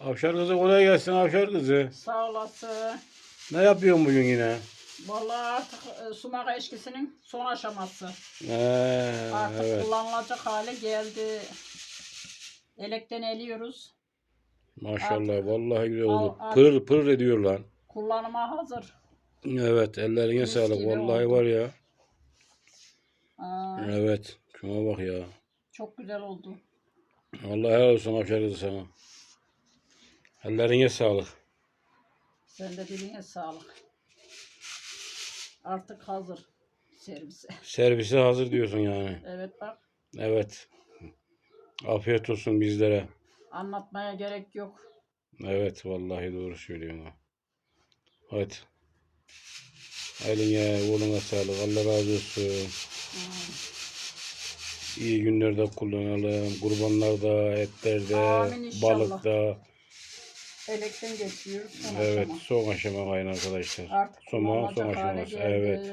Avşar kızı kolay gelsin Avşar kızı. Sağ olasın. Ne yapıyorsun bugün yine? Vallahi artık e, sumak eşkisinin son aşaması. Ee, Artık evet. kullanılacak hale geldi. Elekten eliyoruz. Maşallah vallahi güzel Al- oldu. al. Pırır pırır ediyor lan. Kullanıma hazır. Evet ellerine Mis sağlık. gibi Vallahi oldu. var ya. Aa, Evet. Şuna bak ya. çok güzel oldu. Allah helal olsun Avşar kızı sana. Ellerine sağlık. Sen de diline sağlık. Artık hazır servise. Servise hazır diyorsun yani. Evet bak Evet. Afiyet olsun bizlere. anlatmaya gerek yok. Evet vallahi doğru söylüyorsun. ha. Hadi. Eline oğluna sağlık. Allah razı olsun. İyi günlerde kullanalım. Kurbanlarda, etlerde, Amin inşallah. balıkta. Elekten geçiyoruz. Son Evet aşama. son aşama aynı arkadaşlar. Artık Son, son kullanılacak hale aşaması. geldi. Evet.